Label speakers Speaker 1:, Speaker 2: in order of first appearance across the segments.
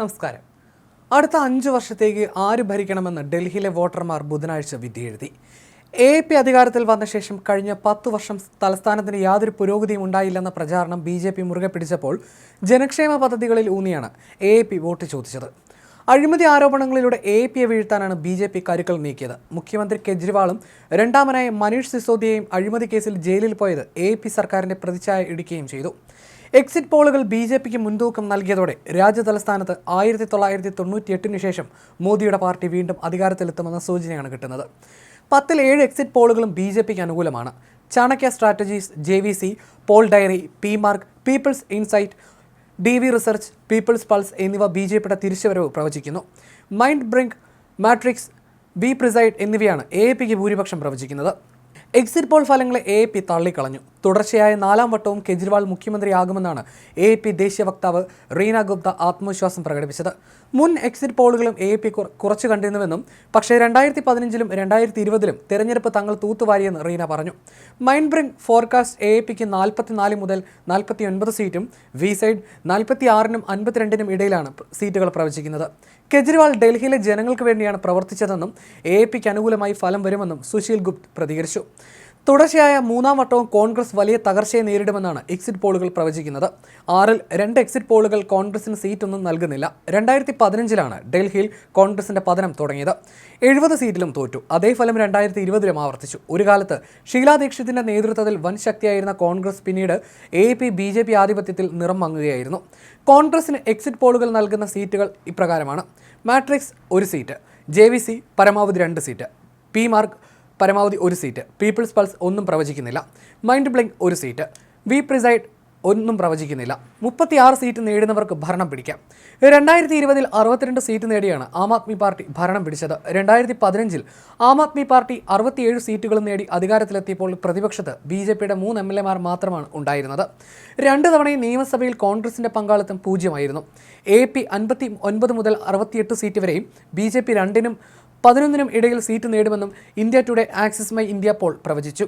Speaker 1: നമസ്കാരം. അടുത്ത അഞ്ചു വർഷത്തേക്ക് ആര് ഭരിക്കണമെന്ന് ഡൽഹിയിലെ വോട്ടർമാർ ബുധനാഴ്ച വിധിയെഴുതി. എ പി അധികാരത്തിൽ വന്ന ശേഷം കഴിഞ്ഞ പത്ത് വർഷം തലസ്ഥാനത്തിന് യാതൊരു പുരോഗതിയും ഉണ്ടായില്ലെന്ന പ്രചാരണം ബി ജെ പി മുറുകെ പിടിച്ചപ്പോൾ ജനക്ഷേമ പദ്ധതികളിൽ ഊന്നിയാണ് എ പി വോട്ട് ചോദിച്ചത്. അഴിമതി ആരോപണങ്ങളിലൂടെ എ പിയെ വീഴ്ത്താനാണ് ബി ജെ പി കരുക്കൾ നീക്കിയത്. മുഖ്യമന്ത്രി കെജ്രിവാളും രണ്ടാമനായ മനീഷ് സിസോദിയയും അഴിമതി കേസിൽ ജയിലിൽ പോയത് എ പി സർക്കാരിന്റെ പ്രതിച്ഛായ ഇടിക്കുകയും ചെയ്തു. എക്സിറ്റ് പോളുകൾ ബി ജെ പിക്ക് മുൻതൂക്കം നൽകിയതോടെ രാജ്യതലസ്ഥാനത്ത് ആയിരത്തി തൊള്ളായിരത്തി തൊണ്ണൂറ്റി എട്ടിന് ശേഷം മോദിയുടെ പാർട്ടി വീണ്ടും അധികാരത്തിലെത്തുമെന്ന സൂചനയാണ് കിട്ടുന്നത്. പത്തിൽ ഏഴ് എക്സിറ്റ് പോളുകളും ബി ജെ പിക്ക് അനുകൂലമാണ്. Chanakya Strategies J V C Poll Diary P Marq People's Insight D V Research People's Pulse എന്നിവ ബി ജെ പിയുടെ തിരിച്ചുവരവ് പ്രവചിക്കുന്നു. Mind Brink Matrix B Preside എന്നിവയാണ് എ പിക്ക് ഭൂരിപക്ഷം പ്രവചിക്കുന്നത്. എക്സിറ്റ് പോൾ ഫലങ്ങളെ എ പി തള്ളിക്കളഞ്ഞു. തുടർച്ചയായ നാലാം വട്ടവും കെജ്രിവാൾ മുഖ്യമന്ത്രിയാകുമെന്നാണ് എ പി ദേശീയ വക്താവ് റീന ഗുപ്ത ആത്മവിശ്വാസം പ്രകടിപ്പിച്ചത്. മുൻ എക്സിറ്റ് പോളുകളും എ പി കുറച്ച് കണ്ടിരുന്നുവെന്നും പക്ഷേ രണ്ടായിരത്തി പതിനഞ്ചിലും രണ്ടായിരത്തി ഇരുപതിലും തെരഞ്ഞെടുപ്പ് തങ്ങൾ തൂത്തുവാരിയെന്ന് റീന പറഞ്ഞു. മൈൻഡ് ബ്രിങ് ഫോർകാസ്റ്റ് എ പിക്ക് നാൽപ്പത്തിനാല് മുതൽ നാൽപ്പത്തി ഒൻപത് സീറ്റും വി സൈഡ് നാൽപ്പത്തി ആറിനും അൻപത്തിരണ്ടിനും ഇടയിലാണ് സീറ്റുകൾ പ്രവചിക്കുന്നത്. കെജ്രിവാൾ ഡൽഹിയിലെ ജനങ്ങൾക്ക് വേണ്ടിയാണ് പ്രവർത്തിച്ചതെന്നും എ പിക്ക് അനുകൂലമായി ഫലം വരുമെന്നും സുശീൽ ഗുപ്ത് പ്രതികരിച്ചു. തുടർച്ചയായ മൂന്നാം വട്ടവും കോൺഗ്രസ് വലിയ തകർച്ചയെ നേരിടുമെന്നാണ് എക്സിറ്റ് പോളുകൾ പ്രവചിക്കുന്നത്. ആറിൽ രണ്ട് എക്സിറ്റ് പോളുകൾ കോൺഗ്രസിന് സീറ്റൊന്നും നൽകുന്നില്ല. രണ്ടായിരത്തി പതിനഞ്ചിലാണ് ഡൽഹിയിൽ കോൺഗ്രസിന്റെ പതനം തുടങ്ങിയത്. എഴുപത് സീറ്റിലും തോറ്റു. അതേ ഫലം രണ്ടായിരത്തി ഇരുപതിലും ആവർത്തിച്ചു. ഒരു കാലത്ത് ഷീലാ ദീക്ഷിതിന്റെ നേതൃത്വത്തിൽ വൻ ശക്തിയായിരുന്ന കോൺഗ്രസ് പിന്നീട് A P B J P ആധിപത്യത്തിൽ നിറം മങ്ങുകയായിരുന്നു. കോൺഗ്രസിന് എക്സിറ്റ് പോളുകൾ നൽകുന്ന സീറ്റുകൾ ഇപ്രകാരമാണ്. മാട്രിക്സ് ഒരു സീറ്റ് ജെ പരമാവധി രണ്ട് സീറ്റ് പി മാർക്ക് പരമാവധി ഒരു സീറ്റ്. പീപ്പിൾസ് പൾസ് ഒന്നും പ്രവചിക്കുന്നില്ല. മൈൻഡ് ബ്ലിങ്ക് ഒരു സീറ്റ്. വി പ്രിസൈഡ് ഒന്നും പ്രവചിക്കുന്നില്ല. മുപ്പത്തിയാറ് സീറ്റ് നേടുന്നവർക്ക് ഭരണം പിടിക്കാം. രണ്ടായിരത്തി ഇരുപതിൽ അറുപത്തിരണ്ട് സീറ്റ് നേടിയാണ് ആം ആദ്മി പാർട്ടി ഭരണം പിടിച്ചത്. രണ്ടായിരത്തി പതിനഞ്ചിൽ ആം ആദ്മി പാർട്ടി അറുപത്തിയേഴ് സീറ്റുകളും നേടി അധികാരത്തിലെത്തിയപ്പോൾ പ്രതിപക്ഷത്ത് ബി ജെ പിയുടെ മൂന്ന് എം എൽ എമാർ മാത്രമാണ് ഉണ്ടായിരുന്നത്. രണ്ട് തവണയും നിയമസഭയിൽ കോൺഗ്രസിന്റെ പങ്കാളിത്തം പൂജ്യമായിരുന്നു. എ പി അൻപത്തി ഒൻപത് മുതൽ അറുപത്തിയെട്ട് സീറ്റ് വരെയും ബി ജെ പി രണ്ടിനും പതിനൊന്നിനും ഇടയിൽ seat നേടുമെന്നും India Today Axis My India poll പ്രവചിച്ചു.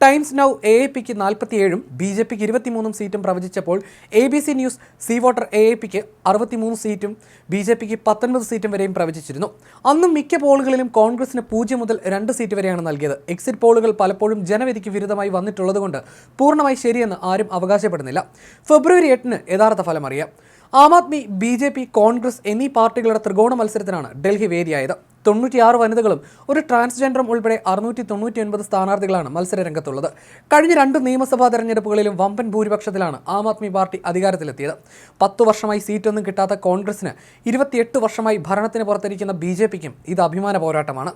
Speaker 1: ടൈംസ് നൗ എ എ പിക്ക് നാൽപ്പത്തിയേഴും ബി ജെ പിക്ക് ഇരുപത്തിമൂന്നും സീറ്റും പ്രവചിച്ചപ്പോൾ A B C News C Voter A A പിക്ക് അറുപത്തിമൂന്ന് സീറ്റും ബി ജെ പിക്ക് പത്തൊൻപത് സീറ്റും വരെയും പ്രവചിച്ചിരുന്നു. അന്നും മിക്ക പോളുകളിലും കോൺഗ്രസിന് പൂജ്യം മുതൽ രണ്ട് സീറ്റ് വരെയാണ് നൽകിയത്. എക്സിറ്റ് പോളുകൾ പലപ്പോഴും ജനവിധിക്ക് വിരുദ്ധമായി വന്നിട്ടുള്ളതുകൊണ്ട് പൂർണമായി ശരിയെന്ന് ആരും അവകാശപ്പെടുന്നില്ല. ഫെബ്രുവരി എട്ടിന് യഥാർത്ഥ ഫലം അറിയാം Aam Aadmi B J P Congress എന്നീ പാർട്ടികളുടെ ത്രികോണ മത്സരത്തിനാണ് ഡൽഹി വേദിയായത്. തൊണ്ണൂറ്റിയാറ് വനിതകളും ഒരു ട്രാൻസ്ജെൻഡറും ഉൾപ്പെടെ അറുന്നൂറ്റി തൊണ്ണൂറ്റി ഒൻപത് സ്ഥാനാർത്ഥികളാണ് മത്സരരംഗത്തുള്ളത് കഴിഞ്ഞ രണ്ട് നിയമസഭാ തെരഞ്ഞെടുപ്പുകളിലും വമ്പൻ ഭൂരിപക്ഷത്തിലാണ് ആം ആദ്മി പാർട്ടി അധികാരത്തിലെത്തിയത്. പത്തു വർഷമായി സീറ്റൊന്നും കിട്ടാത്ത കോൺഗ്രസിന് ഇരുപത്തിയെട്ട് വർഷമായി ഭരണത്തിന് പുറത്തിരിക്കുന്ന ബി ജെ പിക്കും ഇത് അഭിമാന പോരാട്ടമാണ്.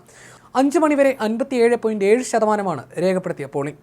Speaker 1: അഞ്ച് മണിവരെ അൻപത്തിയേഴ് പോയിന്റ് ഏഴ് ശതമാനമാണ് രേഖപ്പെടുത്തിയ പോളിംഗ്.